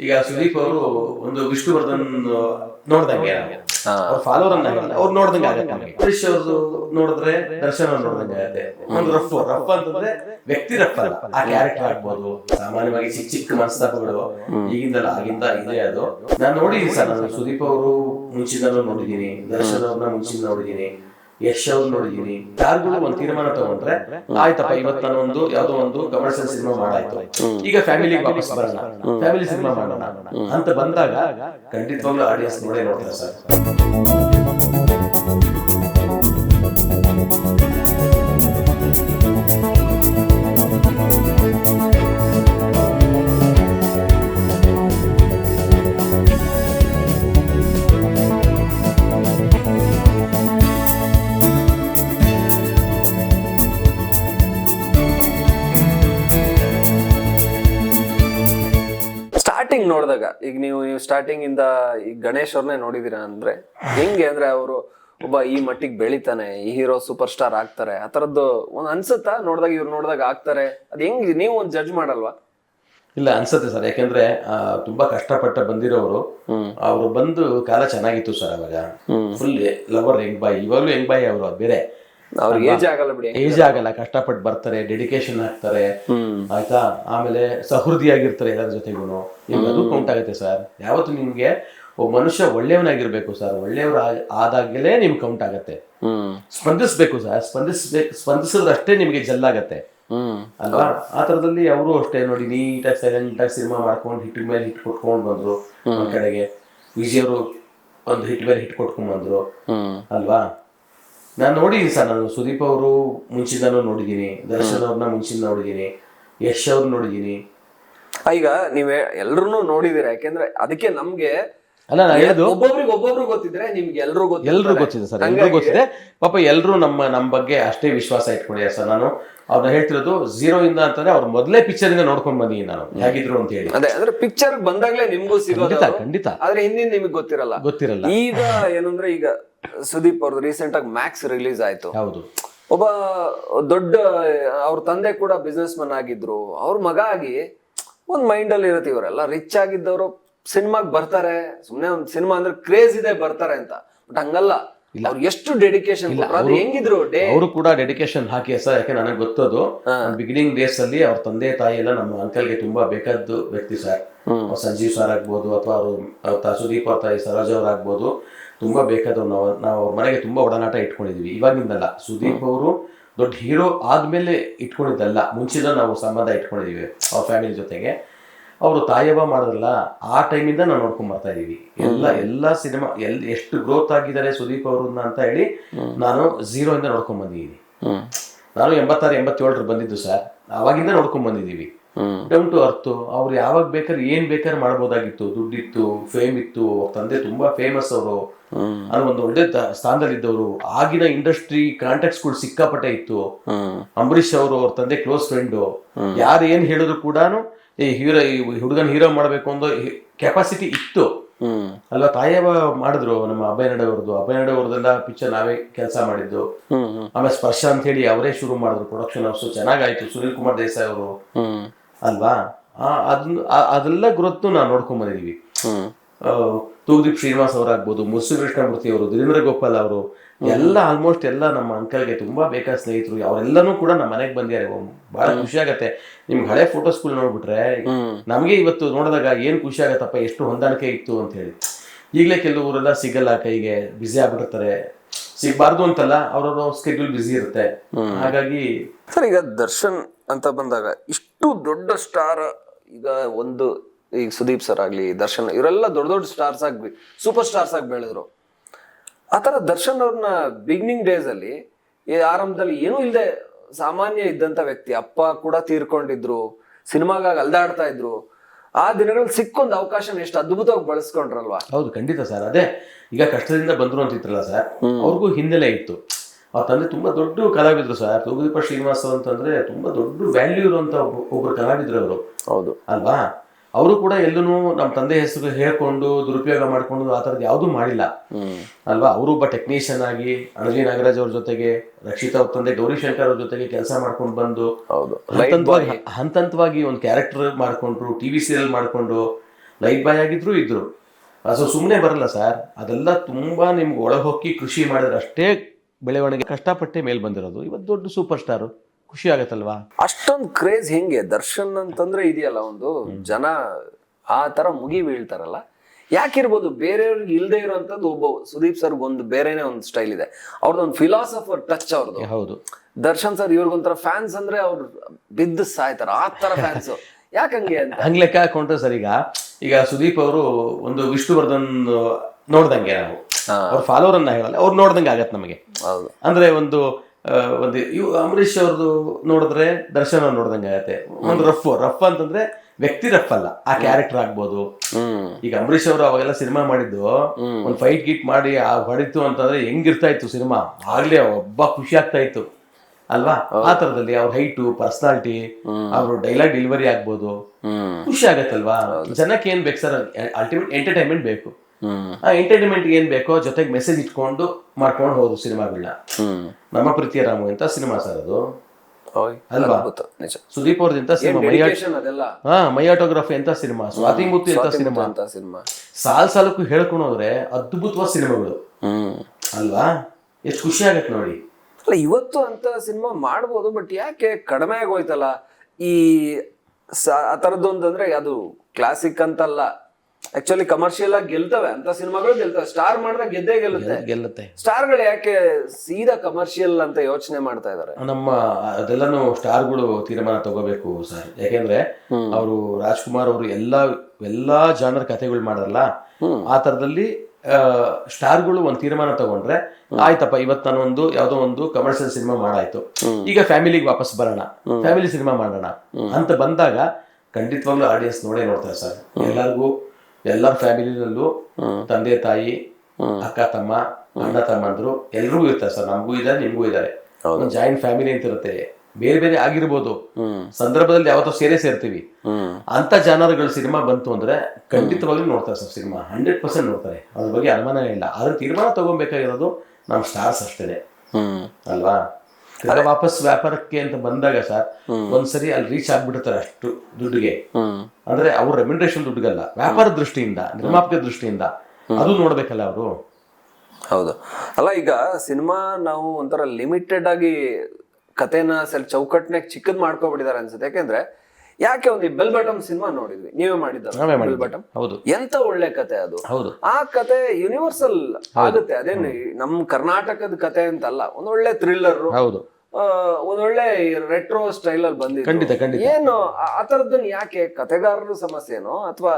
ಈಗ ಸುದೀಪ್ ಅವರು ಒಂದು ವಿಷ್ಣುವರ್ಧನ್ ನೋಡ್ದಂಗೆ ಅವ್ರ ಫಾಲೋವರ್ ಅನ್ನ ಅವ್ರು ನೋಡ್ದಂಗೆ ಆಗುತ್ತೆ ನಮಗೆ. ಅವ್ರದ್ದು ನೋಡಿದ್ರೆ ದರ್ಶನ್ ಅವ್ರು ನೋಡ್ದಂಗೆ ಆಗುತ್ತೆ. ಒಂದು ರಫ್ ರಫ್ ಅಂತಂದ್ರೆ ವ್ಯಕ್ತಿ ರಫ್ ಅಲ್ಲ. ಆ ಕ್ಯಾರೆಕ್ಟರ್ ಆಗ್ಬೋದು. ಸಾಮಾನ್ಯವಾಗಿ ಚಿಕ್ಕ ಚಿಕ್ಕ ಮನಸ್ತಾಪಗಳು. ಈಗಿಂದಲ್ಲ ಆಗಿಂದ ಇದೆ ಅದು. ನಾನು ನೋಡಿದೀನಿ ಸರ್ ನಾನು ಸುದೀಪ್ ಅವರು ಮುಂಚಿನ ನೋಡಿದೀನಿ ದರ್ಶನ್ ಅವ್ರನ್ನ ಮುಂಚಿನ ನೋಡಿದೀನಿ ಯಶ್ ಅವ್ರು ನೋಡಿದೀನಿ. ಯಾರಿಗೂ ಒಂದು ತೀರ್ಮಾನ ತಗೊಂಡ್ರೆ, ಆಯ್ತಪ್ಪ, ಇವತ್ತು ನಾನು ಒಂದು ಯಾವ್ದೋ ಒಂದು ಕಮರ್ಷಿಯಲ್ ಸಿನಿಮಾ ಮಾಡಾಯ್ತು. ಈಗ ಫ್ಯಾಮಿಲಿ ವಾಪಸ್ ಬರೋಣ. ಫ್ಯಾಮಿಲಿ ಸಿನಿಮಾ ಮಾಡೋಣ. ಅಂತ ಬಂದಾಗ ಖಂಡಿತವಾಗ್ಲೂ ಆಡಿಯನ್ಸ್ ನೋಡೇ ನೋಡ್ತಾರೆ ಸರ್. ನೋಡಿದಾಗ ಈಗ ನೀವು ನೀವು ಸ್ಟಾರ್ಟಿಂಗ್ ಇಂದ ಈ ಗಣೇಶ್ ಅವ್ರನ್ನೇ ನೋಡಿದೀರ ಅಂದ್ರೆ ಹೆಂಗೆ ಅಂದ್ರೆ ಅವರು ಒಬ್ಬ ಈ ಮಟ್ಟಿಗೆ ಬೆಳಿತಾನೆ ಈ ಹೀರೋ ಸೂಪರ್ ಸ್ಟಾರ್ ಆಗ್ತಾರೆ ಆ ತರದ್ದು ಒಂದ್ ಅನ್ಸುತ್ತಾ? ನೋಡಿದಾಗ ಇವ್ರು ನೋಡಿದಾಗ ಆಗ್ತಾರೆ. ಅದ್ ಹೆಂಗ್ ನೀವು ಒಂದ್ ಜಡ್ಜ್ ಮಾಡಲ್ವಾ? ಇಲ್ಲ ಅನ್ಸುತ್ತೆ ಸರ್. ಯಾಕೆಂದ್ರೆ ಆ, ತುಂಬಾ ಕಷ್ಟಪಟ್ಟ ಬಂದಿರೋರು ಅವರು ಬಂದು ಕಾಲ ಚೆನ್ನಾಗಿತ್ತು ಸರ್ ಅವಾಗ. ಫುಲ್ ಲವರ್ ಹೆಂಗ್ ಬಾಯ್? ಇವಾಗ್ಲೂ ಹೆಂಗ್ ಬಾಯ್ ಅವರು? ಬೇರೆ. ಅವ್ರಿಗೆ ಏಜ್ ಆಗಲ್ಲ ಬಿಡಿ ಏಜ್ ಆಗಲ್ಲ ಕಷ್ಟಪಟ್ಟು ಬರ್ತಾರೆ ಡೆಡಿಕೇಶನ್ ಹಾಕ್ತಾರೆ ಆಯ್ತಾ? ಆಮೇಲೆ ಸಹೃದಿಯಾಗಿರ್ತಾರೆ ಎಲ್ಲರ ಜೊತೆಗೂ ಅದು ಕೌಂಟ್ ಆಗುತ್ತೆ ಸರ್ ಯಾವತ್ತು ನಿಮ್ಗೆ ಒಬ್ಬ ಮನುಷ್ಯ ಒಳ್ಳೆಯವನಾಗಿರ್ಬೇಕು ಸರ್ ಒಳ್ಳೆಯವ್ರ ಆದಾಗಲೇ ನಿಮ್ಗೆ ಕೌಂಟ್ ಆಗತ್ತೆ. ಸ್ಪಂದಿಸ್ಬೇಕು ಸರ್ ಸ್ಪಂದಿಸ್ಬೇಕು ಸ್ಪಂದಿಸಿದ್ರಷ್ಟೇ ನಿಮ್ಗೆ ಜಲ್ಲಾಗತ್ತೆ. ಅಲ್ವಾ? ಆ ತರದಲ್ಲಿ ಅವರು ಅಷ್ಟೇ ನೋಡಿ ನೀಟಾಗಿ ಸೈಲೆಂಟ್ ಆಗಿ ಸಿನಿಮಾ ಮಾಡ್ಕೊಂಡು ಹಿಟ್ ಮೇಲೆ ಹಿಟ್ ಕೊಟ್ಕೊಂಡು ಬಂದ್ರು ಒಂದ್ ಕಡೆಗೆ. ವಿಜಯ್ ಅವರು ಒಂದು ಹಿಟ್ ಮೇಲೆ ಹಿಟ್ ಕೊಟ್ಕೊಂಡ್ ಬಂದ್ರು. ಅಲ್ವಾ? ನಾನು ನೋಡಿದ್ದೀನಿ ಸರ್ ನಾನು ಸುದೀಪ್ ಅವರು ಮುಂಚಿಂದನೂ ನೋಡಿದೀನಿ ದರ್ಶನ್ ಅವ್ರನ್ನ ಮುಂಚಿಂದ ನೋಡಿದ್ದೀನಿ ಯಶ್ ಅವ್ರು ನೋಡಿದೀನಿ. ಆ, ಈಗ ನೀವು ಎಲ್ರು ನೋಡಿದ್ದೀರಾ ಯಾಕೆಂದ್ರೆ ಅದಕ್ಕೆ ನಮ್ಗೆ ಅಲ್ಲ ನಾನು ಹೇಳೋದು ಒಬ್ಬೊಬ್ರಿಗೆ ಒಬ್ಬೊಬ್ರು ಗೊತ್ತಿದ್ರೆ ನಿಮ್ಗೆ ಎಲ್ರು ಗೊತ್ತಿದೆ ಎಲ್ರು ಗೊತ್ತಿದೆ ಸರ್ ಎಲ್ರು ಗೊತ್ತಿದೆ. ಪಾಪ ಎಲ್ಲರೂ ನಮ್ಮ ನಮ್ಮ ಬಗ್ಗೆ ಅಷ್ಟೇ ವಿಶ್ವಾಸ ಇಟ್ಕೊಂಡಿದ್ದಾರೆ ಸರ್ ನಾನು. ಅವ್ರನ್ನ ಹೇಳ್ತಿರೋದು ಝೀರೋ ಇಂದ ಅಂತಂದ್ರೆ ಅವ್ರ ಮೊದಲೇ ಪಿಕ್ಚರ್ ಇಂದ ನೋಡ್ಕೊಂಡ್ ಬಂದಿ ನಾನು ಹೇಗಿದ್ರು ಅಂತ ಹೇಳಿ. ಅದೇ ಅಂದ್ರೆ ಪಿಕ್ಚರ್ ಬಂದಾಗ್ಲೇ ನಿಮ್ಗೂ ಸಿಗೋದು. ಖಂಡಿತ. ಆದ್ರೆ ಹಿಂದಿನ ನಿಮಗೆ ಗೊತ್ತಿರಲ್ಲ. ಗೊತ್ತಿರಲ್ಲ. ಈಗ ಏನಂದ್ರೆ ಈಗ ಸುದೀಪ್ ಅವ್ರದ್ದು ರೀಸೆಂಟ್ ಆಗಿ ಮ್ಯಾಕ್ಸ್ ರಿಲೀಸ್ ಆಯ್ತು. ಹೌದು. ಒಬ್ಬ ದೊಡ್ಡ ಅವ್ರ ತಂದೆ ಕೂಡ ಬಿಸ್ನೆಸ್ ಮನ್ ಆಗಿದ್ರು. ಅವ್ರ ಮಗ ಆಗಿ ಒಂದ್ ಮೈಂಡ್ ಅಲ್ಲಿ ಇರುತ್ತೆ ಇವರೆಲ್ಲ. ರಿಚ್ ಆಗಿದ್ದವರು ಸಿನಿಮಾಗ್ ಬರ್ತಾರೆ. ಸುಮ್ನೆ ಒಂದ್ ಸಿನಿಮಾ ಅಂದ್ರೆ ಕ್ರೇಜ್ ಇದೆ ಬರ್ತಾರೆ ಅಂತ. ಬಟ್ ಹಂಗಲ್ಲ. ಅವ್ರು ಎಷ್ಟು ಡೆಡಿಕೇಶನ್ ಅದು ಹೆಂಗಿದ್ರು ಡೇ ಅವರು ಕೂಡ ಡೆಡಿಕೇಶನ್ ಹಾಕಿ ಸರ್ ಯಾಕೆ ನನಗೆ ಗೊತ್ತದು. ಬಿಗಿನಿಂಗ್ ಡೇಸ್ ಅಲ್ಲಿ ಅವ್ರ ತಂದೆ ತಾಯಿ ಎಲ್ಲ ನಮ್ಮ ಅಂಕಲ್ಗೆ ತುಂಬಾ ಬೇಕಾದ್ದು ವ್ಯಕ್ತಿ ಸರ್ ಸಂಜೀವ್ ಸರ್ ಆಗ್ಬೋದು ಅಥವಾ ಅವರು ಸುದೀಪ್ ಅವ್ರ ತಾಯಿ ಸರೋಜ್ ಅವ್ರ ಆಗ್ಬೋದು. ತುಂಬಾ ಬೇಕಾದ ನಾವು ನಾವು ಅವ್ರ ಮನೆಗೆ ತುಂಬ ಒಡನಾಟ ಇವಾಗ ಇವಾಗಿಂದಲ್ಲ ಸುದೀಪ್ ಅವರು ದೊಡ್ಡ ಹೀರೋ ಆದ್ಮೇಲೆ ಇಟ್ಕೊಂಡಿದ್ದಲ್ಲ. ಮುಂಚಿನ ನಾವು ಸಂಬಂಧ ಇಟ್ಕೊಂಡಿದೀವಿ ಅವ್ರ ಫ್ಯಾಮಿಲಿ ಜೊತೆಗೆ. ಅವರು ತಾಯವ ಮಾಡಿದ್ರಲ್ಲ ಆ ಟೈಮಿಂದ ನಾವು ನೋಡ್ಕೊಂಡ್ ಬರ್ತಾ ಇದ್ದೀವಿ ಎಲ್ಲ ಎಲ್ಲ ಸಿನಿಮಾ ಎಲ್ ಎಷ್ಟು ಗ್ರೋತ್ ಆಗಿದ್ದಾರೆ ಸುದೀಪ್ ಅವ್ರನ್ನ ಅಂತ ಹೇಳಿ ನಾನು ಝೀರೋ ಇಂದ ನೋಡ್ಕೊಂಡ್ ಬಂದಿದ್ದೀನಿ. ನಾನು ಎಂಬತ್ತಾರು ಎಂಬತ್ತೇಳರ ಬಂದಿದ್ದು ಸರ್. ಅವಾಗಿಂದ ನೋಡ್ಕೊಂಡ್ ಬಂದಿದ್ದೀವಿ. Down to earth. ಅವ್ರು ಯಾವಾಗ ಬೇಕಾದ್ರೆ ಏನ್ ಬೇಕಾದ್ರೆ ಮಾಡ್ಬೋದಾಗಿತ್ತು. ದುಡ್ಡಿತ್ತು ಫೇಮ್ ಇತ್ತು. ಅವ್ರ ತಂದೆ ತುಂಬಾ ಫೇಮಸ್ ಅವರು. ಅನ್ನೋ ಒಂದು ಒಳ್ಳೆ ಸ್ಥಾನದಲ್ಲಿ ಇದ್ದವರು ಆಗಿನ ಇಂಡಸ್ಟ್ರಿ ಕಾಂಟ್ಯಾಕ್ಟ್ಸ್ಗಳು ಸಿಕ್ಕಾಪಟ್ಟೆ ಇತ್ತು. ಅಂಬರೀಶ್ ಅವರು ಅವ್ರ ತಂದೆ ಕ್ಲೋಸ್ ಫ್ರೆಂಡು ಯಾರು ಏನ್ ಹೇಳಿದ್ರು ಕೂಡ ಈ ಹೀರೋ ಈ ಹುಡುಗನ ಹೀರೋ ಮಾಡಬೇಕು ಅನ್ನೋ ಕೆಪಾಸಿಟಿ ಇತ್ತು. ಅಲ್ವಾ ತಾಯವ ಮಾಡಿದ್ರು ನಮ್ಮ ಅಭಯ ನಡೆ ಅವ್ರದ್ದು. ಅಭಯ ನಡೆ ಅವ್ರದ್ದೆಲ್ಲ ಪಿಕ್ಚರ್ ನಾವೇ ಕೆಲಸ ಮಾಡಿದ್ದು. ಆಮೇಲೆ ಸ್ಪರ್ಶ ಅಂತ ಹೇಳಿ ಅವರೇ ಶುರು ಮಾಡಿದ್ರು. ಪ್ರೊಡಕ್ಷನ್ ಹೌಸ್ ಚೆನ್ನಾಗಾಯ್ತು. ಸುನೀಲ್ ಕುಮಾರ್ ದೇಸಾಯಿ ಅವರು. ಅಲ್ವಾ? ಆ, ಅದನ್ನ ಅದೆಲ್ಲ ಗುರುತು ನಾವು ನೋಡ್ಕೊಂಡ್ ಬಂದಿದೀವಿ. ತೂಗುದೀಪ್ ಶ್ರೀನಿವಾಸ್ ಅವರಾಗ್ಬೋದು ಮುಸ್ಸು ಕೃಷ್ಣಮೂರ್ತಿ ಅವರು ಧೀರೇಂದ್ರ ಗೋಪಾಲ್ ಅವರು ಎಲ್ಲ ಆಲ್ಮೋಸ್ಟ್ ಎಲ್ಲ ನಮ್ಮ ಅಂಕಲ್ಗೆ ತುಂಬಾ ಬೇಕಾದ ಸ್ನೇಹಿತರು. ಅವರೆಲ್ಲನೂ ಕೂಡ ನಮ್ಮ ಮನೆಗೆ ಬಂದಿದ್ದಾರೆ. ಬಹಳ ಖುಷಿ ಆಗತ್ತೆ. ನಿಮ್ಗೆ ಹಳೆ ಫೋಟೋಸ್ಗಳು ನೋಡ್ಬಿಟ್ರೆ ನಮಗೆ ಇವತ್ತು ನೋಡಿದಾಗ ಏನ್ ಖುಷಿ ಆಗತ್ತಪ್ಪ ಎಷ್ಟು ಹೊಂದಾಣಿಕೆ ಇತ್ತು ಅಂತ ಹೇಳಿ. ಈಗಲೇ ಕೆಲವರೆಲ್ಲ ಸಿಗಲ್ಲ ಕೈಗೆ ಬ್ಯುಸಿ ಆಗ್ಬಿಡ್ತಾರೆ ಸಿಗ್ಬಾರ್ದು ಅಂತಲ್ಲ ಅವ್ರವ್ರ ಸ್ಕೆಡ್ಯೂಲ್ ಬ್ಯುಸಿ ಇರುತ್ತೆ. ಹಾಗಾಗಿ ಸರ್ ಈಗ ದರ್ಶನ್ ಅಂತ ಬಂದಾಗ ಇಷ್ಟು ದೊಡ್ಡ ಸ್ಟಾರ್ ಈಗ ಒಂದು ಈಗ ಸುದೀಪ್ ಸರ್ ಆಗ್ಲಿ ದರ್ಶನ್ ಇವರೆಲ್ಲ ದೊಡ್ಡ ದೊಡ್ಡ ಸ್ಟಾರ್ಸ್ ಆಗಿ ಸೂಪರ್ ಸ್ಟಾರ್ಸ್ ಆಗಿ ಬೆಳೆದ್ರು. ಆ ಥರ ದರ್ಶನ್ ಅವ್ರನ್ನ ಬಿಗಿನಿಂಗ್ ಡೇಸ್ ಅಲ್ಲಿ ಈ ಆರಂಭದಲ್ಲಿ ಏನೂ ಇಲ್ಲದೆ ಸಾಮಾನ್ಯ ಇದ್ದಂತ ವ್ಯಕ್ತಿ ಅಪ್ಪ ಕೂಡ ತೀರ್ಕೊಂಡಿದ್ರು ಸಿನಿಮಾಗಾಗಿ ಅಲ್ದಾಡ್ತಾ ಇದ್ರು. ಆ ದಿನಗಳಲ್ಲಿ ಸಿಕ್ಕೊಂದು ಅವಕಾಶನ ಎಷ್ಟು ಅದ್ಭುತವಾಗಿ ಬಳಸ್ಕೊಂಡ್ರಲ್ವಾ? ಹೌದು ಖಂಡಿತ ಸರ್ ಅದೇ ಈಗ ಕಷ್ಟದಿಂದ ಬಂದ್ರು ಅಂತಿದ್ರಲ್ಲ ಸರ್ ಅವ್ರಿಗೂ ಹಿನ್ನೆಲೆ ಇತ್ತು. ಅವ್ರ ತಂದೆ ತುಂಬಾ ದೊಡ್ಡ ಕಲಾವಿದ್ರು ಸರ್. ತೂಗುದೀಪ ಶ್ರೀನಿವಾಸ ಅಂತಂದ್ರೆ ತುಂಬಾ ದೊಡ್ಡ ವ್ಯಾಲ್ಯೂ ಇರುವಂತ ಒಬ್ಬರು ಕಲಾವಿದ್ರು ಅವರು. ಹೌದು. ಅಲ್ವಾ? ಅವರು ಕೂಡ ಎಲ್ಲೂ ನಮ್ಮ ತಂದೆ ಹೆಸರು ಹೇಳ್ಕೊಂಡು ದುರುಪಯೋಗ ಮಾಡ್ಕೊಂಡು ಆ ಥರದ್ದು ಯಾವುದೂ ಮಾಡಿಲ್ಲ. ಅಲ್ವಾ? ಅವರು ಒಬ್ಬ ಟೆಕ್ನಿಷಿಯನ್ ಆಗಿ ಅಣಜಿ ನಾಗರಾಜ್ ಅವ್ರ ಜೊತೆಗೆ ರಕ್ಷಿತಾ ಅವ್ರ ತಂದೆ ಗೌರಿಶಂಕರ್ ಅವ್ರ ಜೊತೆಗೆ ಕೆಲಸ ಮಾಡ್ಕೊಂಡು ಬಂದು ಹೌದು. ಹಂತ ಹಂತವಾಗಿ ಒಂದು ಕ್ಯಾರೆಕ್ಟರ್ ಮಾಡ್ಕೊಂಡ್ರು ಟಿವಿ ಸೀರಿಯಲ್ ಮಾಡಿಕೊಂಡು ಲೈಫ್ ಬಾಯ್ ಆಗಿದ್ರು ಇದ್ರು. ಸೊ ಸುಮ್ಮನೆ ಬರಲ್ಲ ಸರ್. ಅದೆಲ್ಲ ತುಂಬಾ ನಿಮ್ಗೆ ಒಳಗೆ ಹೋಗಿ ಕೃಷಿ ಮಾಡಿದ್ರೆ ಅಷ್ಟೇ ಬೆಳವಣಿಗೆ ಕಷ್ಟಪಟ್ಟೆ ಮೇಲೆ ಬಂದಿರೋದು. ಇವತ್ತು ದೊಡ್ಡ ಸೂಪರ್ ಸ್ಟಾರು. ಖುಷಿ ಆಗತ್ತಲ್ವಾ? ಅಷ್ಟೊಂದು ಕ್ರೇಜ್ ಹೆಂಗೆ? ದರ್ಶನ್ ಅಂತಂದ್ರೆ ಇದೆಯಲ್ಲ ಒಂದು ಜನ ಆ ತರ ಮುಗಿ ಬೀಳ್ತಾರಲ್ಲ. ಯಾಕಿರ್ಬೋದು ಬೇರೆಯವ್ರಿಗೆ ಇಲ್ಲದೆ ಇರುವಂತದ್ದು ಒಬ್ಬ ಸುದೀಪ್ ಸರ್ ಒಂದು ಬೇರೆನೆ ಒಂದು ಸ್ಟೈಲ್ ಇದೆ. ಅವ್ರದ್ದೊಂದು ಫಿಲಾಸಫರ್ ಟಚ್ ಅವ್ರದ್ದು ಹೌದು. ದರ್ಶನ್ ಸರ್ ಇವ್ರಿಗೊಂಥರ ಫ್ಯಾನ್ಸ್ ಅಂದ್ರೆ ಅವ್ರು ಬಿದ್ದು ಸಾಯ್ತಾರ. ಆ ತರ ಫ್ಯಾನ್ಸ್ ಯಾಕಂಗೆ ಹಂಗೆ ಹಂಗ್ ಲೆಕ್ಕ ಹಾಕೊಂಡ್ರೆ ಸರ್ ಈಗ. ಈಗ ಸುದೀಪ್ ಅವರು ಒಂದು ವಿಷ್ಣುವರ್ಧನ್ ನೋಡ್ದಂಗೆ ನಾವು. ಅವ್ರ ಫಾಲೋವರ್ ಅನ್ನ ಹೇಳಲ್ಲ ಅವ್ರು ನೋಡ್ದಂಗೆ ಆಗತ್ತೆ ನಮಗೆ. ಅಂದ್ರೆ ಒಂದು ಒಂದು ಇವ್ ಅಂಬರೀಶ್ ಅವ್ರದ್ದು ನೋಡಿದ್ರೆ ದರ್ಶನ ನೋಡ್ದಂಗೆ ಆಗತ್ತೆ. ಒಂದು ರಫ್ ರಫ್ ಅಂತಂದ್ರೆ ವ್ಯಕ್ತಿ ರಫ್ ಅಲ್ಲ ಆ ಕ್ಯಾರೆಕ್ಟರ್ ಆಗ್ಬೋದು. ಈಗ ಅಂಬರೀಷ್ ಅವರು ಅವಾಗೆಲ್ಲ ಸಿನಿಮಾ ಮಾಡಿದ್ದು ಒಂದು ಫೈಟ್ ಗೀಟ್ ಮಾಡಿ ಆ ಹೊಡಿತು ಅಂತಂದ್ರೆ ಹೆಂಗಿರ್ತಾ ಇತ್ತು ಸಿನಿಮಾ? ಆಗ್ಲೇ ಒಬ್ಬ ಖುಷಿ ಆಗ್ತಾ ಇತ್ತು. ಅಲ್ವಾ? ಆ ತರದಲ್ಲಿ ಅವ್ರ ಹೈಟು ಪರ್ಸನಾಲಿಟಿ ಅವ್ರ ಡೈಲಾಗ್ ಡೆಲಿವರಿ ಆಗ್ಬೋದು. ಖುಷಿ ಆಗತ್ತಲ್ವಾ? ಜನಕ್ಕೆ ಏನ್ ಬೇಕು ಸರ್? ಅಲ್ಟಿಮೇಟ್ ಎಂಟರ್ಟೈನ್ಮೆಂಟ್ ಬೇಕು. ಆ ಎಂಟರ್ಟೈನ್ಮೆಂಟ್ ಏನ್ ಬೇಕೋ ಜೊತೆಗೆ ಮೆಸೇಜ್ ಇಟ್ಕೊಂಡು ಮಾಡ್ಕೊಂಡು ಹೋದ್ರು ಸಿನಿಮಾಗಳನ್ನ ನಮ್ಮ ಪ್ರೀತಿಯ ರಾಮು ಅಂತ ಸಿನಿಮಾ ಸರ್ ಅದು? ಅಲ್ವಾ? ಸುದೀಪ್ ಅವ್ರದ್ದು ಸಿನಿಮಾ? ಮೈ ಆಟೋಗ್ರಫಿ ಅದೆಲ್ಲ? ಹಾ ಮೈಯಾಟೋಗ್ರಫಿ ಅಂತ ಸಿನಿಮಾ? ಸ್ವಾತಿ ಮುತ್ತು ಅಂತ ಸಿನಿಮಾ? ಅಂತ ಸಿನಿಮಾ? ಸಾಲ್ ಸಾಲಕ್ಕೂ ಹೇಳ್ಕೊಂಡು ಹೋದ್ರೆ ಅದ್ಭುತವಾದ ಸಿನಿಮಾಗಳು. ಹ್ಮ್. ಅಲ್ವಾ? ಎಷ್ಟು ಖುಷಿ ಆಗತ್ತೆ ನೋಡಿ. ಅಲ್ಲ ಇವತ್ತು ಅಂತ ಸಿನಿಮಾ ಮಾಡ್ಬೋದು ಬಟ್ ಯಾಕೆ ಕಡಿಮೆ ಆಗೋಯ್ತಲ್ಲ? ಈ ಆ ಥರದ್ದೊಂದು ಅಂತಂದ್ರೆ ಅದು ಕ್ಲಾಸಿಕ್ ಅಂತಲ್ಲ. ಆಕ್ಚುಲಿ ಕಮರ್ಷಿಯಲ್ ಆಗಿ ಗೆಲ್ತವೆ ಅಂತ ಸಿನಿಮಾಗಳು ಗೆಲ್ತವೆ. ಸ್ಟಾರ್ ಮಾಡಿದ್ರೆ ಗೆದ್ದೇ ಗೆಲ್ಲುತ್ತೆ. ಗೆಲ್ಲತ್ತೆ. ಸ್ಟಾರ್ಗಳು ಯಾಕೆ ಸೀದಾ ಕಮರ್ಷಿಯಲ್ ಅಂತ ಯೋಚನೆ ಮಾಡ್ತಾ ಇದಾರೆ? ನಮ್ಮ ಅದೆಲ್ಲಾನು ಸ್ಟಾರ್ಗಳು ತೀರ್ಮಾನ ತಗೋಬೇಕು ಸರ್. ಯಾಕೆಂದ್ರೆ ಅವರು ರಾಜ್ಕುಮಾರ್ ಅವರು ಎಲ್ಲಾ ಎಲ್ಲಾ ಜಾನರ್ ಕಥೆಗಳು ಮಾಡಲ್ಲ ಆ ತರದಲ್ಲಿ ಸ್ಟಾರ್ಗಳು ಒಂದು ತೀರ್ಮಾನ ತಗೊಂಡ್ರೆ ಆಯ್ತಪ್ಪ ಇವತ್ತು ನಾನು ಒಂದು ಯಾವ್ದೋ ಒಂದು ಕಮರ್ಷಿಯಲ್ ಸಿನಿಮಾ ಮಾಡಾಯ್ತು. ಈಗ ಫ್ಯಾಮಿಲಿಗೆ ವಾಪಸ್ ಬರೋಣ. ಫ್ಯಾಮಿಲಿ ಸಿನಿಮಾ ಮಾಡೋಣ. ಅಂತ ಬಂದಾಗ ಖಂಡಿತವಾಗ್ಲೂ ಆಡಿಯನ್ಸ್ ನೋಡೇ ನೋಡ್ತಾರೆ ಸರ್. ಎಲ್ಲರಿಗೂ ಎಲ್ಲರ ಫ್ಯಾಮಿಲಿನಲ್ಲೂ ತಂದೆ ತಾಯಿ ಅಕ್ಕ ತಮ್ಮ ಅಣ್ಣ ತಮ್ಮಂದ್ರು ಎಲ್ರಿಗೂ ಇರ್ತಾರೆ ಸರ್. ನಮಗೂ ಇದ್ದಾರೆ ನಿಮಗೂ ಇದ್ದಾರೆ. ಒಂದು ಜಾಯಿಂಟ್ ಫ್ಯಾಮಿಲಿ ಅಂತ ಇರುತ್ತೆ ಬೇರೆ ಬೇರೆ ಆಗಿರ್ಬೋದು. ಸಂದರ್ಭದಲ್ಲಿ ಯಾವತ್ತೋ ಸೇರೆ ಸೇರ್ತೀವಿ. ಅಂತ ಜಾನರ್ಗಳ ಸಿನಿಮಾ ಬಂತು ಅಂದ್ರೆ ಖಂಡಿತವಾಗ್ಲೂ ನೋಡ್ತಾರೆ ಸರ್ ಸಿನಿಮಾ. ಹಂಡ್ರೆಡ್ ಪರ್ಸೆಂಟ್ ನೋಡ್ತಾರೆ. ಅದ್ರ ಬಗ್ಗೆ ಅನುಮಾನ ಇಲ್ಲ. ಆದ್ರೆ ತೀರ್ಮಾನ ತಗೊಬೇಕಾಗಿರೋದು ನಮ್ಮ ಸ್ಟಾರ್ಸ್ ಅಷ್ಟೇನೆ. ಅಲ್ವಾ? ತಿರ್ಗಾ ವಾಪಸ್ ವ್ಯಾಪಾರಕ್ಕೆ ಅಂತ ಬಂದಾಗ ಸರ್ ಒಂದ್ಸರಿ ಅಲ್ಲಿ ರೀಚ್ ಆಗ್ಬಿಡ್ತಾರೆ ಅಷ್ಟು ದುಡ್ಡಿಗೆ. ಅಂದ್ರೆ ಅವ್ರ ರೆಮ್ಯುನರೇಷನ್ ದುಡ್ಡುಗಲ್ಲ ವ್ಯಾಪಾರ ದೃಷ್ಟಿಯಿಂದ ನಿರ್ಮಾಪಕ ದೃಷ್ಟಿಯಿಂದ ಅದು ನೋಡ್ಬೇಕಲ್ಲ ಅವರು? ಹೌದು. ಅಲ್ಲ ಈಗ ಸಿನಿಮಾ ನಾವು ಒಂಥರ ಲಿಮಿಟೆಡ್ ಆಗಿ ಕಥೆನ ಸ್ವಲ್ಪ ಚೌಕಟ್ನಾಗ ಚಿಕ್ಕದ್ ಮಾಡ್ಕೊಬಿಟ್ಟಿದ್ದಾರೆ ಅನ್ಸುತ್ತೆ. ಯಾಕೆಂದ್ರೆ ಯಾಕೆ ಒಂದು ಬೆಲ್ ಬಟಮ್ ಸಿನಿಮಾ ನೋಡಿದ್ವಿ? ನೀವೇ ಮಾಡಿದ್ದ. ಬೆಲ್ ಬಟಮ್ ಹೌದು. ಎಂತ ಒಳ್ಳೆ ಕತೆ ಅದು? ಹೌದು. ಆ ಕತೆ ಯೂನಿವರ್ಸಲ್ ಆಗುತ್ತೆ. ಅದೇನು ನಮ್ ಕರ್ನಾಟಕದ ಕತೆ ಅಂತಲ್ಲ ಒಂದ್ ಒಳ್ಳೆ ಥ್ರಿಲ್ಲರ್ ಹೌದು. ಒಂದೊಳ್ಳೆ ರೆಟ್ರೋ ಸ್ಟೈಲ್ ಅಲ್ಲಿ ಬಂದಿದೆ ಖಂಡಿತ ಖಂಡಿತ. ಏನು ಆ- ತರದ್ದನ್ನ ಯಾಕೆ ಕತೆಗಾರರ ಸಮಸ್ಯೆನೋ ಅಥವಾ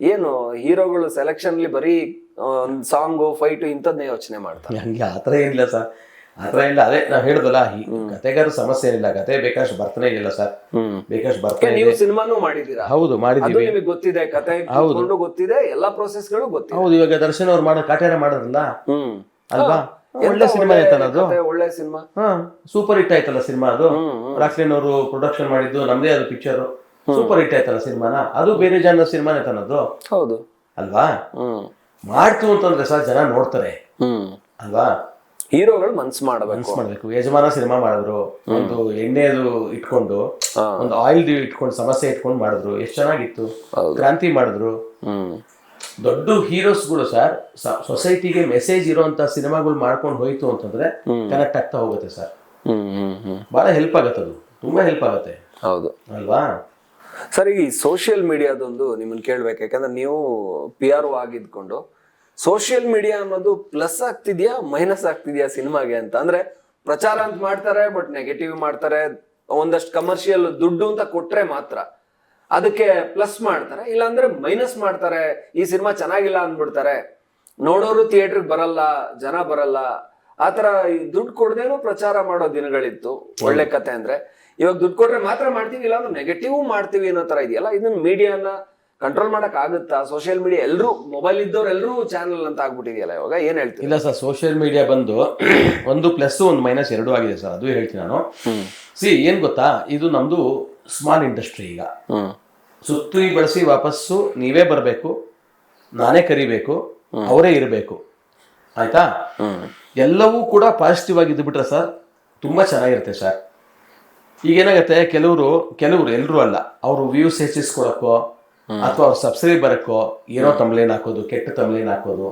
ಏನು ಹೀರೋಗಳು ಸೆಲೆಕ್ಷನ್ ಅಲ್ಲಿ ಬರೀ ಒಂದು ಸಾಂಗು ಫೈಟ್ ಇಂಥದ್ನೇ ಯೋಚನೆ ಮಾಡ್ತಾರೆ? ಹಂಗೆ ಆತರ ಏನಿಲ್ಲ ಸರ್. ಆತರ ಇಲ್ಲ. ಅದೇ ನಾವು ಹೇಳುದಲ್ಲ ಈ ಕತೆಗಾರ ಸಮಸ್ಯೆ ಏನಿಲ್ಲ. ಕತೆ ಬೇಕಷ್ಟು ಬರ್ತಾನೆ ಇಲ್ಲ ಸರ್. ಬೇಕಾಷ್ಟು ಬರ್ತಾನೆ ನೀವು ಸಿನಿಮಾನು ಮಾಡಿದೀರಾ ಹೌದು ಮಾಡಿದೀವಿ ನಿಮಗೆ ಗೊತ್ತಿದೆ ಕತೆ ಹೌದು. ಗೊತ್ತಿದೆ ಎಲ್ಲಾ ಪ್ರೊಸೆಸ್ಗಳು ಗೊತ್ತಿದೆ. ಹೌದು ಇವಾಗ ದರ್ಶನ್ ಅವ್ರು ಮಾಡೋ ಕಾಟೇರ ಮಾಡೋದಿಲ್ಲ ಅಲ್ವಾ? ಒಳ್ಳೆ ಸಿನಿಮಾ ಆಯ್ತಲ್ಲ ಅದು? ಒಳ್ಳೆ ಸಿನಿಮಾ? ಹಾ ಸೂಪರ್ ಹಿಟ್ ಆಯ್ತಲ್ಲ ಸಿನಿಮಾ ಅದು? ರಾಕ್ಲಿನ್ ಅವರು ಪ್ರೊಡಕ್ಷನ್ ಮಾಡಿದ್ದು ನಮ್ದೇ ಅದು ಪಿಕ್ಚರ್ ಸೂಪರ್ ಹಿಟ್ ಆಯ್ತಲ್ಲ ಸಿನಿಮಾನ? ಅದು ಬೇರೆ ಜನ ಸಿನಿಮಾನೇ ಅದು? ಹೌದು. ಅಲ್ವಾ? ಮಾಡ್ತು ಅಂತಂದ್ರೆ ಸರ್ ಜನ ನೋಡ್ತಾರೆ. ಅಲ್ವಾ? ಹೀರೋಗಳು ಮನ್ಸ್ ಮಾಡಬೇಕು. ಮಾಡ್ಬೇಕು. ಯಜಮಾನ ಸಿನಿಮಾ ಮಾಡಿದ್ರು. ಒಂದು ಎಣ್ಣೆದು ಇಟ್ಕೊಂಡು ಒಂದು ಆಯಿಲ್ ಇಟ್ಕೊಂಡು ಸಮಸ್ಯೆ ಇಟ್ಕೊಂಡು ಮಾಡಿದ್ರು. ಎಷ್ಟು ಚೆನ್ನಾಗಿತ್ತು. ಕ್ರಾಂತಿ ಮಾಡಿದ್ರು. ದೊಡ್ಡ ಹೀರೋಸ್ಗಳು ಸರ್ ಸೊಸೈಟಿಗೆ ಮೆಸೇಜ್ ಇರುವಂತ ಸಿನಿಮಾಗಳು ಮಾಡ್ಕೊಂಡು ಹೋಯ್ತು ಅಂತಂದ್ರೆ ಕನೆಕ್ಟ್ ಆಗ್ತಾ ಹೋಗುತ್ತೆ ಸರ್. ಬಹಳ ಹೆಲ್ಪ್ ಆಗತ್ತೆ ಅದು. ತುಂಬಾ ಹೆಲ್ಪ್ ಆಗತ್ತೆ. ಹೌದು. ಅಲ್ವಾ? ಸರ್ ಈ ಸೋಷಿಯಲ್ ಮೀಡಿಯಾದೊಂದು ನಿಮ್ಮನ್ನ ಕೇಳ್ಬೇಕು. ಯಾಕಂದ್ರೆ ನೀವು ಪಿ ಆರ್ ಆಗಿದ್ಕೊಂಡು ಸೋಷಿಯಲ್ ಮೀಡಿಯಾ ಅನ್ನೋದು ಪ್ಲಸ್ ಆಗ್ತಿದ್ಯಾ ಮೈನಸ್ ಆಗ್ತಿದ್ಯಾ ಸಿನಿಮಾಗೆ ಅಂತ? ಅಂದ್ರೆ ಪ್ರಚಾರ ಅಂತ ಮಾಡ್ತಾರೆ ಬಟ್ ನೆಗೆಟಿವ್ ಮಾಡ್ತಾರೆ ಒಂದಷ್ಟು ಕಮರ್ಷಿಯಲ್ ದುಡ್ಡು ಅಂತ ಕೊಟ್ರೆ ಮಾತ್ರ ಅದಕ್ಕೆ ಪ್ಲಸ್ ಮಾಡ್ತಾರೆ ಇಲ್ಲಾಂದ್ರೆ ಮೈನಸ್ ಮಾಡ್ತಾರೆ ಈ ಸಿನಿಮಾ ಚೆನ್ನಾಗಿಲ್ಲ ಅಂದ್ಬಿಡ್ತಾರೆ. ನೋಡೋರು ಥಿಯೇಟ್ರಿಗೆ ಬರಲ್ಲ ಜನ ಬರಲ್ಲ. ಆತರ ಈ ದುಡ್ಡು ಕೊಡದೇನು ಪ್ರಚಾರ ಮಾಡೋ ದಿನಗಳಿತ್ತು ಒಳ್ಳೆ ಕತೆ ಅಂದ್ರೆ. ಇವಾಗ ದುಡ್ಡು ಕೊಟ್ರೆ ಮಾತ್ರ ಮಾಡ್ತೀವಿ ಇಲ್ಲ ನೆಗೆಟಿವ್ ಮಾಡ್ತೀವಿ ಅನ್ನೋ ತರ ಇದೆಯಲ್ಲ? ಇದನ್ನ ಮೀಡಿಯಾನ ಕಂಟ್ರೋಲ್ ಮಾಡಕ್ ಆಗುತ್ತಾ? ಸೋಷಿಯಲ್ ಮೀಡಿಯಾ ಎಲ್ಲರೂ ಮೊಬೈಲ್ ಇದ್ದವ್ರು ಎಲ್ಲರೂ ಚಾನಲ್ ಅಂತ ಆಗ್ಬಿಟ್ಟಿದೆಯಲ್ಲ ಇವಾಗ? ಏನ್ ಹೇಳ್ತೀನಿ ಇಲ್ಲ ಸರ್ ಸೋಷಿಯಲ್ ಮೀಡಿಯಾ ಬಂದು ಒಂದು ಪ್ಲಸ್ ಒಂದು ಮೈನಸ್ ಎರಡು ಆಗಿದೆ ಸರ್ ಅದು ಹೇಳ್ತೀನಿ ನಾನು. ಸಿ ಏನ್ ಗೊತ್ತಾ? ಇದು ನಮ್ದು ಸ್ಮಾಲ್ ಇಂಡಸ್ಟ್ರಿ ಈಗ. ಸುತ್ತಿ ಬಳಸಿ ವಾಪಸ್ಸು ನೀವೇ ಬರಬೇಕು ನಾನೇ ಕರಿಬೇಕು ಅವರೇ ಇರಬೇಕು. ಆಯ್ತಾ? ಎಲ್ಲವೂ ಕೂಡ ಪಾಸಿಟಿವ್ ಆಗಿ ಇದ್ಬಿಟ್ರೆ ಸರ್ ತುಂಬಾ ಚೆನ್ನಾಗಿರುತ್ತೆ ಸರ್. ಈಗ ಏನಾಗುತ್ತೆ ಕೆಲವರು ಕೆಲವರು ಎಲ್ಲರೂ ಅಲ್ಲ ಅವರು ವ್ಯೂಸ್ ಹೆಚ್ಚಿಸ್ಕೊಳಕ್ಕೋ ಅಥವಾ ಅವ್ರ ಸಬ್ಸಿಡಿ ಬರಕ್ಕೋ ಏನೋ ತಮ್ಲೇನ್ ಹಾಕೋದು ಕೆಟ್ಟ ತಮ್ಲೇನ್ ಹಾಕೋದು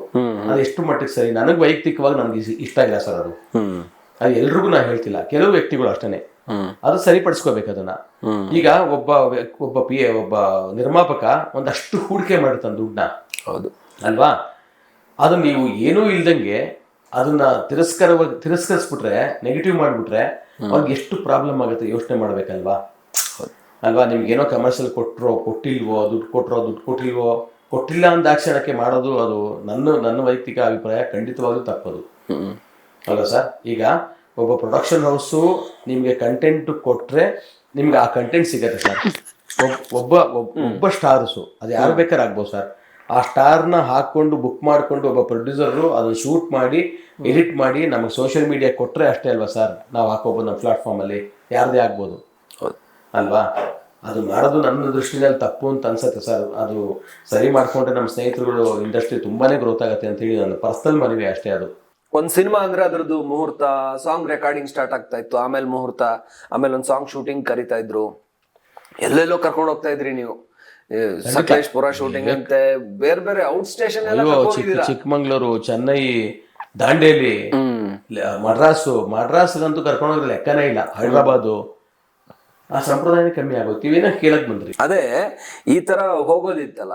ಅದು ಎಷ್ಟು ಮಟ್ಟಿಗೆ ಸರಿ? ನನಗೆ ವೈಯಕ್ತಿಕವಾಗಿ ನನಗೆ ಇಷ್ಟ ಇಲ್ಲ ಸರ್ ಅದು. ಅದು ಎಲ್ರಿಗೂ ನಾ ಹೇಳ್ತಿಲ್ಲ. ಕೆಲವು ವ್ಯಕ್ತಿಗಳು ಅಷ್ಟೇನೆ. ಅದು ಸರಿಪಡಿಸ್ಕೋಬೇಕು ಅದನ್ನ. ಈಗ ಒಬ್ಬ ಒಬ್ಬ ಪಿ ಒಬ್ಬ ನಿರ್ಮಾಪಕ ಒಂದಷ್ಟು ಹೂಡಿಕೆ ಮಾಡಿರ್ತಾನೆ ದುಡ್ಡನ್ನ. ಹೌದು. ಅಲ್ವಾ? ಅದು ನೀವು ಏನೂ ಇಲ್ದಂಗೆ ಅದನ್ನ ತಿರಸ್ಕಾರ ತಿರಸ್ಕರಿಸ್ಬಿಟ್ರೆ ನೆಗೆಟಿವ್ ಮಾಡ್ಬಿಟ್ರೆ ಅವ್ರಿಗೆ ಎಷ್ಟು ಪ್ರಾಬ್ಲಮ್ ಆಗುತ್ತೆ ಯೋಚನೆ ಮಾಡ್ಬೇಕಲ್ವಾ? ಅಲ್ವಾ? ನಿಮ್ಗೆ ಏನೋ ಕಮರ್ಷಿಯಲ್ ಕೊಟ್ಟರೋ ಕೊಟ್ಟಿಲ್ವೋ ದುಡ್ಡು ಕೊಟ್ಟರೋ ದುಡ್ಡು ಕೊಟ್ಟಿಲ್ವೋ ಕೊಟ್ಟಿಲ್ಲ ಅಂತ ಕ್ಷಣಕ್ಕೆ ಮಾಡೋದು ಅದು ನನ್ನ ನನ್ನ ವೈಯಕ್ತಿಕ ಅಭಿಪ್ರಾಯ ಖಂಡಿತವಾಗ್ಲೂ ತಪ್ಪದು. ಹೌದಾ ಅಲ್ವಾ ಸರ್? ಈಗ ಒಬ್ಬ ಪ್ರೊಡಕ್ಷನ್ ಹೌಸು ನಿಮಗೆ ಕಂಟೆಂಟ್ ಕೊಟ್ಟರೆ ನಿಮ್ಗೆ ಆ ಕಂಟೆಂಟ್ ಸಿಗತ್ತೆ ಸರ್. ಒಬ್ಬ ಒಬ್ಬ ಒಬ್ಬ ಸ್ಟಾರ್ಸು ಅದು ಯಾರು ಬೇಕಾದ್ರೆ ಆಗ್ಬೋದು ಸರ್. ಆ ಸ್ಟಾರ್ನ ಹಾಕೊಂಡು ಬುಕ್ ಮಾಡಿಕೊಂಡು ಒಬ್ಬ ಪ್ರೊಡ್ಯೂಸರು ಅದನ್ನು ಶೂಟ್ ಮಾಡಿ ಎಡಿಟ್ ಮಾಡಿ ನಮಗೆ ಸೋಷಿಯಲ್ ಮೀಡಿಯಾ ಕೊಟ್ಟರೆ ಅಷ್ಟೇ ಅಲ್ವಾ ಸರ್? ನಾವು ಹಾಕೋಬೋದು ನಮ್ಮ ಪ್ಲಾಟ್ಫಾರ್ಮಲ್ಲಿ ಯಾರದೇ ಆಗ್ಬೋದು. ಅಲ್ವಾ? ಅದು ಮಾಡೋದು ನನ್ನ ದೃಷ್ಟಿನಲ್ಲಿ ತಪ್ಪು ಅಂತ ಅನ್ಸುತ್ತೆ ಸರ್. ಅದು ಸರಿ ಮಾಡ್ಕೊಂಡ್ರೆ ನಮ್ಮ ಸ್ನೇಹಿತರುಗಳು ಇಂಡಸ್ಟ್ರಿ ತುಂಬಾನೇ ಗ್ರೋತ್ ಆಗುತ್ತೆ ಅಂತ ಹೇಳಿ ನನ್ನ ಪರ್ಸನಲ್ ಮನವಿ ಅಷ್ಟೇ ಅದು. ಒಂದ್ ಸಿನಿಮಾ ಅಂದ್ರೆ ಅದ್ರದ್ದು ಮುಹೂರ್ತ ಸಾಂಗ್ ರೆಕಾರ್ಡಿಂಗ್ ಸ್ಟಾರ್ಟ್ ಆಗ್ತಾ ಇತ್ತು. ಆಮೇಲೆ ಮುಹೂರ್ತ ಆಮೇಲೆ ಒಂದ್ ಸಾಂಗ್ ಶೂಟಿಂಗ್ ಕರಿತಾ ಇದ್ರು. ಎಲ್ಲೆಲ್ಲೋ ಕರ್ಕೊಂಡು ಹೋಗ್ತಾ ಇದ್ರಿ ನೀವು. ಸಕಲೇಶ್ಪುರ ಶೂಟಿಂಗ್ ಅಂತೆ ಬೇರೆ ಬೇರೆ ಔಟ್ ಸ್ಟೇಷನ್ ಚಿಕ್ಕಮಂಗ್ಳೂರು ಚೆನ್ನೈ ದಾಂಡೇಲಿ ಮಡ್ರಾಸು ಮಡ್ರಾಸ್ಗಂತೂ ಕರ್ಕೊಂಡೋಗಿ ಲೆಕ್ಕನೇ ಇಲ್ಲ. ಹೈದ್ರಾಬಾದು. ಆ ಸಂಪ್ರದಾಯ ಕಮ್ಮಿ ನೀವೇನೋ ಕೇಳಕ್ ಬಂದ್ರಿ. ಅದೇ, ಈ ತರ ಹೋಗೋದಿತ್ತಲ್ಲ,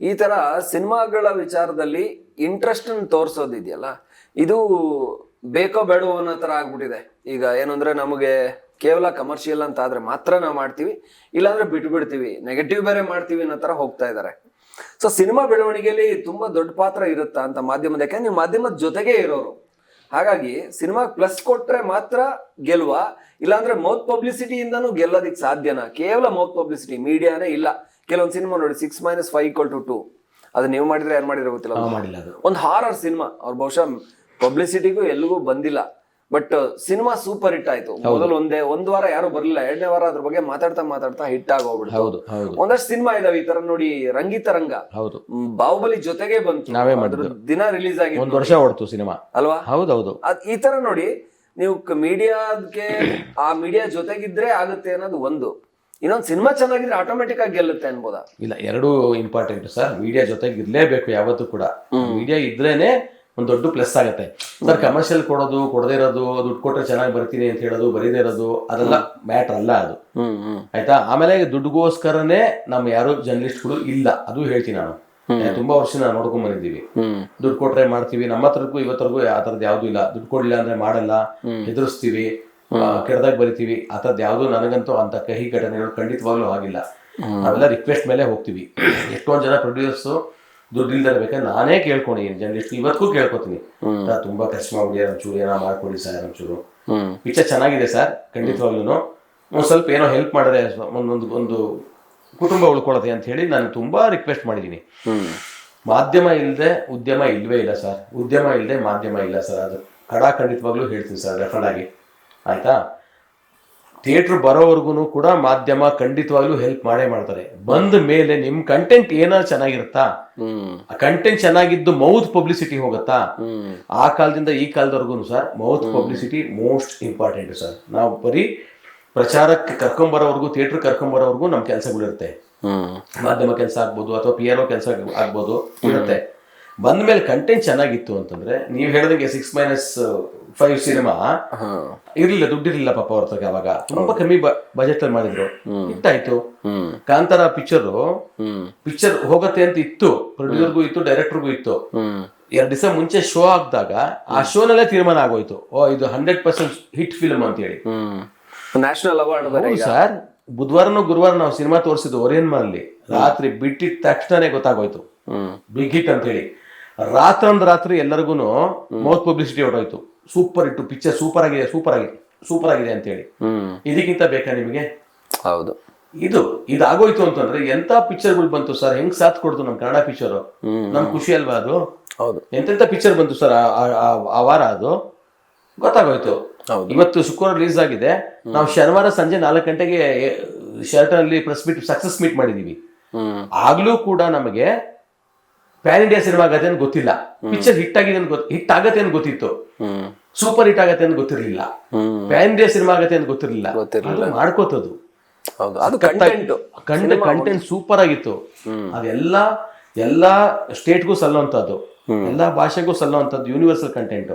ಈ ತರ ಸಿನಿಮಾಗಳ ವಿಚಾರದಲ್ಲಿ ಇಂಟ್ರೆಸ್ಟ್ ತೋರಿಸೋದಿದೆಯಲ್ಲ ಇದು ಬೇಕೋ ಬೇಡೋ ಅನ್ನೋ ತರ ಆಗ್ಬಿಟ್ಟಿದೆ. ಈಗ ಏನಂದ್ರೆ ನಮಗೆ ಕೇವಲ ಕಮರ್ಷಿಯಲ್ ಅಂತ ಆದ್ರೆ ಮಾತ್ರ ನಾವು ಮಾಡ್ತೀವಿ, ಇಲ್ಲಾಂದ್ರೆ ಬಿಟ್ಟು ಬಿಡ್ತೀವಿ ನೆಗೆಟಿವ್ ಬೇರೆ ಮಾಡ್ತೀವಿ ಅನ್ನೋ ತರ ಹೋಗ್ತಾ ಇದಾರೆ. ಸೊ ಸಿನಿಮಾ ಬೆಳವಣಿಗೆಯಲ್ಲಿ ತುಂಬಾ ದೊಡ್ಡ ಪಾತ್ರ ಇರುತ್ತಾ ಅಂತ ಮಾಧ್ಯಮದ, ಯಾಕಂದ್ರೆ ನೀವು ಮಾಧ್ಯಮದ ಜೊತೆಗೆ ಇರೋರು. ಹಾಗಾಗಿ ಸಿನಿಮಾ ಪ್ಲಸ್ ಕೊಟ್ರೆ ಮಾತ್ರ ಗೆಲ್ವ ಇಲ್ಲಾಂದ್ರೆ ಮೌತ್ ಪಬ್ಲಿಸಿಟಿಯಿಂದನೂ ಗೆಲ್ಲೋದಿಕ್ ಸಾಧ್ಯನಾ? ಕೇವಲ ಮೌತ್ ಪಬ್ಲಿಸಿಟಿ ಮೀಡಿಯಾನೇ ಇಲ್ಲ. ಕೆಲವೊಂದು ಸಿನಿಮಾ ನೋಡಿ six minus five equal to two ಅದು ನೀವು ಮಾಡಿದ್ರೆ ಯಾರು ಮಾಡಿದ್ರೆ ಗೊತ್ತಿಲ್ಲ ಮಾಡಿಲ್ಲ ಒಂದು ಹಾರರ್ ಸಿನಿಮಾ. ಅವ್ರು ಬಹುಶಃ ಪಬ್ಲಿಸಿಟಿಗೂ ಎಲ್ಲಿಗೂ ಬಂದಿಲ್ಲ. ಬಟ್ ಸಿನಿಮಾ ಸೂಪರ್ ಹಿಟ್ ಆಯ್ತು. ಮೊದಲು ಒಂದೇ ಒಂದ್ ವಾರ ಯಾರು ಬರ್ಲಿಲ್ಲ ಎರಡನೇ ವಾರ ಅದ್ರ ಬಗ್ಗೆ ಮಾತಾಡ್ತಾ ಮಾತಾಡ್ತಾ ಹಿಟ್ ಆಗೋಗ್ಬಿಡ್ತು. ಒಂದಷ್ಟು ಸಿನಿಮಾ ಇದಾವೆ ಈ ತರ ನೋಡಿ ರಂಗಿತರಂಗ ಹೌದು. ಬಾಹುಬಲಿ ಜೊತೆಗೆ ಬಂತು. ನಾವೇ ಮಾಡಿದ್ರು ದಿನ ರಿಲೀಸ್ ಆಗಿ ಒಂದ್ ವರ್ಷ ಹೊಡ್ತು ಸಿನಿಮಾ ಅಲ್ವಾ? ಹೌದೌದು ಹೌದು. ಈ ತರ ನೋಡಿ ನೀವು ಮೀಡಿಯಾಕ್ಕೆ ಆ ಮೀಡಿಯಾ ಜೊತೆಗಿದ್ರೆ ಆಗುತ್ತೆ ಅನ್ನೋದು ಒಂದು. ಇನ್ನೊಂದು ಸಿನಿಮಾ ಚೆನ್ನಾಗಿದ್ರೆ ಆಟೋಮೆಟಿಕ್ ಆಗಿ ಗೆಲ್ಲುತ್ತೆ ಅನ್ಬೋದಾ? ಇಲ್ಲ ಎರಡೂ ಇಂಪಾರ್ಟೆಂಟ್ ಸರ್ ಮೀಡಿಯಾ ಜೊತೆಗೆ ಇರ್ಲೇಬೇಕು ಯಾವತ್ತೂ ಕೂಡ. ಮೀಡಿಯಾ ಇದ್ರೇನೆ ಒಂದ್ ದೊಡ್ಡ ಪ್ಲಸ್ ಆಗುತ್ತೆ. ಸರ್ ಕಮರ್ಷಿಯಲ್ ಕೊಡೋದು ಕೊಡದೇ ಇರೋದು ದುಡ್ಡು ಕೊಟ್ರೆ ಚೆನ್ನಾಗಿ ಬರ್ತೀನಿ ಅಂತ ಹೇಳೋದು ಬರೀದೇ ಇರೋದು ಅದೆಲ್ಲ ಮ್ಯಾಟರ್ ಅಲ್ಲ ಅದು. ಆಯ್ತಾ? ಆಮೇಲೆ ದುಡ್ಡುಗೋಸ್ಕರನೇ ನಮ್ಮ ಯಾರು ಜರ್ನಲಿಸ್ಟ್ಗಳು ಇಲ್ಲ. ಅದು ಹೇಳ್ತೀನಿ ನಾನು. ತುಂಬಾ ವರ್ಷ ನಾವು ನೋಡ್ಕೊಂಡ್ ಬಂದಿದ್ದೀವಿ. ದುಡ್ಡು ಕೊಟ್ರೆ ಮಾಡ್ತೀವಿ. ನಮ್ಮ ಹತ್ರಕ್ಕೂ ಇವತ್ತರೆಗೂ ಆ ಥರದ್ದು ಯಾವ್ದು ಇಲ್ಲ. ದುಡ್ಡು ಕೊಡ್ಲಿಲ್ಲ ಅಂದ್ರೆ ಮಾಡಲ್ಲ. ಹೆದರ್ಸ್ತೀವಿ. ಕೆಡ್ದಾಗ ಬರಿತೀವಿ. ಆ ಥರದ್ದು ಯಾವ್ದು ನನಗಂತೂ ಅಂತ ಕಹಿ ಘಟನೆಗಳು ಖಂಡಿತವಾಗ್ಲೂ ಆಗಿಲ್ಲ. ನಾವೆಲ್ಲ ರಿಕ್ವೆಸ್ಟ್ ಮೇಲೆ ಹೋಗ್ತೀವಿ. ಎಷ್ಟೊಂದ್ ಜನ ಪ್ರೊಡ್ಯೂಸರ್ಸ್ ದುಡ್ಡು ಇಲ್ದೇ ಬೇಕಾದ್ರೆ ನಾನೇ ಕೇಳ್ಕೊಂಡಿದ್ದೀನಿ ಜರ್ನಲಿಸ್ಟ್ ಇವತ್ತಿಗೂ ಕೇಳ್ಕೊತೀನಿ. ಸರ್, ತುಂಬಾ ಖರ್ಚು ಮಾಡಿದೆ ಒಂಚೂರು ಏನೋ ಮಾಡ್ಕೊಡಿ ಸರ್ ಒಂಚೂರು. ಪಿಕ್ಚರ್ ಚೆನ್ನಾಗಿದೆ ಸರ್ ಖಂಡಿತವಾಗ್ಲೂ ಒಂದ್ ಸ್ವಲ್ಪ ಏನೋ ಹೆಲ್ಪ್ ಮಾಡಿದ್ರೆ ಒಂದೊಂದು ಒಂದು ಕುಟುಂಬ ಉಳ್ಕೊಳ್ಳುತ್ತೆ ಅಂತ ಹೇಳಿ ನಾನು ತುಂಬಾ ರಿಕ್ವೆಸ್ಟ್ ಮಾಡಿದ್ದೀನಿ. ಮಾಧ್ಯಮ ಇಲ್ಲದೆ ಉದ್ಯಮ ಇಲ್ವೇ ಇಲ್ಲ ಸರ್. ಉದ್ಯಮ ಇಲ್ಲದೆ ಮಾಧ್ಯಮ ಇಲ್ಲ ಸರ್ ಅದು ಖಡಾಖಂಡಿತವಾಗ್ಲೂ ಹೇಳ್ತೀನಿ ಸರ್ ರೆಫರ್ಡ್ ಆಗಿ. ಆಯ್ತಾ? ಥಿಯೇಟ್ರ್ ಬರೋವರೆಗೂ ಕೂಡ ಮಾಧ್ಯಮ ಖಂಡಿತವಾಗ್ಲೂ ಹೆಲ್ಪ್ ಮಾಡೇ ಮಾಡ್ತಾರೆ. ಬಂದ ಮೇಲೆ ನಿಮ್ ಕಂಟೆಂಟ್ ಏನಾದ್ರು ಚೆನ್ನಾಗಿರುತ್ತಾ? ಆ ಕಂಟೆಂಟ್ ಚೆನ್ನಾಗಿದ್ದು ಮೌತ್ ಪಬ್ಲಿಸಿಟಿ ಹೋಗುತ್ತಾ? ಆ ಕಾಲದಿಂದ ಈ ಕಾಲದವರೆಗೂ sir mouth publicity most important sir ನಾವು ಬರೀ ಪ್ರಚಾರಕ್ಕೆ ಕರ್ಕೊಂಬರೋವರೆಗೂ ಥಿಯೇಟ್ರ್ ಕರ್ಕೊಂಬರೋವರೆಗೂ ನಮ್ ಕೆಲಸಗಳಿರುತ್ತೆ ಮಾಧ್ಯಮ ಕೆಲಸ ಆಗ್ಬೋದು ಅಥವಾ ಪಿ ಆರ್ ಕೆಲಸ ಆಗ್ಬೋದು ಇರುತ್ತೆ. ಬಂದ ಮೇಲೆ ಕಂಟೆಂಟ್ ಚೆನ್ನಾಗಿತ್ತು ಅಂತಂದ್ರೆ ನೀವು ಹೇಳಿದಂಗೆ ಸಿಕ್ಸ್ ಮೈನಸ್ ಫೈವ್ ಸಿನಿಮಾ ಇರಲಿಲ್ಲ ದುಡ್ಡಿರ್ಲಿಲ್ಲ ಪಾಪ ಅವ್ರ ಅವಾಗ. ತುಂಬಾ ಕಮ್ಮಿ ಬಜೆಟ್ ಅಲ್ಲಿ ಮಾಡಿದ್ರು. ಇಟ್ಟಾಯ್ತು ಕಾಂತರ ಪಿಕ್ಚರ್ ಪಿಕ್ಚರ್ ಹೋಗತ್ತೆ ಅಂತ ಇತ್ತು. ಪ್ರೊಡ್ಯೂಸರ್ಗೂ ಇತ್ತು ಡೈರೆಕ್ಟರ್ಗೂ ಇತ್ತು. ಎರಡ್ ದಿವಸ ಮುಂಚೆ ಶೋ ಆಗ್ದಾಗ ಆ ಶೋನಲ್ಲೇ ತೀರ್ಮಾನ ಆಗೋಯ್ತು. ಓ ಇದು ಹಂಡ್ರೆಡ್ ಪರ್ಸೆಂಟ್ ಹಿಟ್ ಫಿಲ್ಮ್ ಅಂತ ಹೇಳಿ ನ್ಯಾಷನಲ್ ಅವಾರ್ಡ್ ಸರ್. ಬುಧವಾರನೂ ಗುರುವಾರ ನಾವು ಸಿನಿಮಾ ತೋರಿಸಿದ್ದು ಒರಿಯನ್ ಅಲ್ಲಿ ರಾತ್ರಿ ಬಿಟ್ಟಿದ ತಕ್ಷಣನೇ ಗೊತ್ತಾಗೋಯ್ತು. ಬಿಗ್ ಹಿಟ್ ಅಂತ ಹೇಳಿ ರಾತ್ರಂದ್ ರಾತ್ರಿ ಎಲ್ಲರಿಗೂ ಮೌತ್ ಪಬ್ಲಿಸಿಟಿ ಹೊರಟೋಯ್ತು. ಸೂಪರ್ ಇಟ್ಟು ಪಿಕ್ಚರ್ ಸೂಪರ್ ಆಗಿದೆ ಸೂಪರ್ ಆಗಿದೆ ಸೂಪರ್ ಆಗಿದೆ ಅಂತ ಹೇಳಿ ಇದಕ್ಕಿಂತ ಬೇಕಾ ನಿಮಗೆ? ಹೌದು. ಇದು ಇದಾಗೋಯ್ತು ಅಂತಂದ್ರೆ ಎಂತ ಪಿಕ್ಚರ್ಗಳು ಬಂತು ಸರ್ ಹೆಂಗ್ ಸಾಥ್ ಕೊಡ್ತು ನಮ್ ಕನ್ನಡ ಪಿಕ್ಚರ್ ನಮ್ ಖುಷಿ ಅಲ್ವಾ ಅದು? ಹೌದು. ಎಂತೆಂತ ಪಿಕ್ಚರ್ ಬಂತು ಸರ್ ಆ ವಾರ ಅದು? ಗೊತ್ತಾಗೋಯ್ತು. ಹೌದು. ಇವತ್ತು ಶುಕ್ರವಾರ ರಿಲೀಸ್ ಆಗಿದೆ. ನಾವು ಶನಿವಾರ ಸಂಜೆ ನಾಲ್ಕು ಗಂಟೆಗೆ ಶರ್ಟ್ ಅಲ್ಲಿ ಪ್ರೆಸ್ ಮೀಟ್ ಸಕ್ಸಸ್ ಮೀಟ್ ಮಾಡಿದೀವಿ. ಆಗ್ಲೂ ಕೂಡ ನಮಗೆ ಪ್ಯಾನ್ ಇಂಡಿಯಾ ಸಿನಿಮಾ ಆಗತ್ತೆ ಅಂತ ಗೊತ್ತಿಲ್ಲ. ಪಿಕ್ಚರ್ ಹಿಟ್ ಆಗಿದೆ ಅಂತ ಗೊತ್ತ ಹಿಟ್ ಆಗತ್ತೆ ಅಂತ ಗೊತ್ತಿತ್ತು. ಸೂಪರ್ ಹಿಟ್ ಆಗತ್ತೆ ಅಂತ ಗೊತ್ತಿರಲಿಲ್ಲ. ಪ್ಯಾನ್ ಇಂಡಿಯಾ ಸಿನಿಮಾ ಆಗತ್ತೆ ಅಂತ ಗೊತ್ತಿರಲಿಲ್ಲ. ಮಾಡ್ಕೋತದು ಕಂಟೆಂಟ್ ಕಂಟೆಂಟ್ ಸೂಪರ್ ಆಗಿತ್ತು. ಅದೆಲ್ಲ ಎಲ್ಲಾ ಸ್ಟೇಟ್ಗೂ ಸಲ್ಲುವಂತದ್ದು ಎಲ್ಲಾ ಭಾಷೆಗೂ ಸಲ್ಲುವಂತದ್ದು ಯೂನಿವರ್ಸಲ್ ಕಂಟೆಂಟ್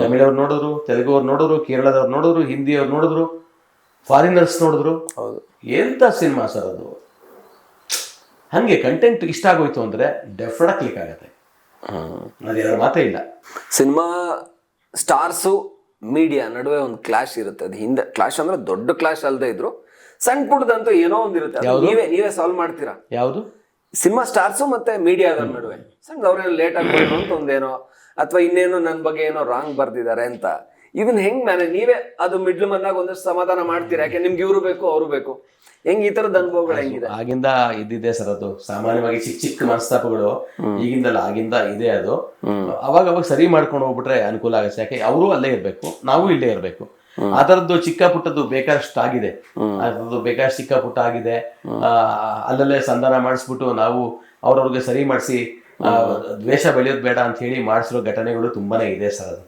ತಮಿಳವ್ರು ನೋಡಿದ್ರು ತೆಲುಗು ಅವ್ರು ನೋಡಿದ್ರು ಕೇರಳದವ್ರು ನೋಡಿದ್ರು ಹಿಂದಿ ಅವ್ರು ನೋಡಿದ್ರು ಫಾರಿನರ್ಸ್ ನೋಡಿದ್ರು. ಎಂತ ಸಿನಿಮಾ ಸರ್ ಅದು? ಹಂಗೆ ಕಂಟೆಂಟ್ ಇಷ್ಟ ಆಗೋಯ್ತು ಅಂದ್ರೆ ಡೆಫಿನೆಟ್ ಕ್ಲಿಕ್ ಆಗತ್ತೆ. ಅದೇನು ಮಾತೇ ಇಲ್ಲ. ಸಿನಿಮಾ ಸ್ಟಾರ್ಸು ಮೀಡಿಯಾ ನಡುವೆ ಒಂದು ಕ್ಲಾಶ್ ಇರುತ್ತೆ. ಅದು ಹಿಂದೆ ಕ್ಲಾಶ್ ಅಂದ್ರೆ ದೊಡ್ಡ ಕ್ಲಾಶ್ ಅಲ್ಲದೆ ಇದ್ರು ಸಣ್ಣ ಪುಟ್ಟದಂತೂ ಏನೋ ಒಂದಿರುತ್ತೆ ನೀವೇ ನೀವೇ ಸಾಲ್ವ್ ಮಾಡ್ತೀರಾ? ಯಾವುದು? ಸಿನಿಮಾ ಸ್ಟಾರ್ಸು ಮತ್ತೆ ಮೀಡಿಯಾದ ನಡುವೆ. ಸಣ್ಣ ಅವ್ರೇನು ಲೇಟ್ ಆಗಿ ಅಂತ ಒಂದೇನೋ ಅಥವಾ ಇನ್ನೇನೋ ನನ್ನ ಬಗ್ಗೆ ಏನೋ ರಾಂಗ್ ಬರ್ದಿದ್ದಾರೆ ಅಂತ. ಇದನ್ನ ಹೆಂಗ್ ಮ್ಯಾನೇಜ್ ನೀವೇ ಅದು ಮಿಡ್ಲ್ ಮನ್ನಾಗ ಒಂದಷ್ಟು ಸಮಾಧಾನ ಮಾಡ್ತೀರಾ? ಯಾಕೆ ನಿಮ್ಗೆ ಇವರು ಬೇಕು ಅವರು ಬೇಕು? ಹೆಂಗ್ ಈ ತರದ ಅನುಭವಗಳು ಹೆಂಗಿದೆ? ಆಗಿಂದ ಇದ್ದಿದೆ ಸರ್ ಅದು. ಸಾಮಾನ್ಯವಾಗಿ ಚಿಕ್ಕ ಚಿಕ್ಕ ಮನಸ್ತಾಪಗಳು ಈಗಿಂದಲ್ಲ ಆಗಿಂದ ಇದೆ ಅದು. ಅವಾಗ ಅವಾಗ ಸರಿ ಮಾಡ್ಕೊಂಡು ಹೋಗ್ಬಿಟ್ರೆ ಅನುಕೂಲ ಆಗುತ್ತೆ. ಯಾಕೆ? ಅವರು ಅಲ್ಲೇ ಇರ್ಬೇಕು ನಾವು ಇಲ್ಲೇ ಇರ್ಬೇಕು. ಆ ತರದ್ದು ಚಿಕ್ಕ ಪುಟ್ಟದ್ದು ಬೇಕಾದಷ್ಟು ಆಗಿದೆ. ಅದ್ರದ್ದು ಬೇಕಾದಷ್ಟು ಚಿಕ್ಕ ಪುಟ್ಟ ಆಗಿದೆ. ಅಲ್ಲಲ್ಲೇ ಸಂಧಾನ ಮಾಡಿಸ್ಬಿಟ್ಟು ನಾವು ಅವ್ರವ್ರಿಗೆ ಸರಿ ಮಾಡಿಸಿ ದ್ವೇಷ ಬೆಳೆಯೋದು ಬೇಡ ಅಂತ ಹೇಳಿ ಮಾಡಿಸಿರೋ ಘಟನೆಗಳು ತುಂಬಾನೇ ಇದೆ ಸರ್ ಅದು.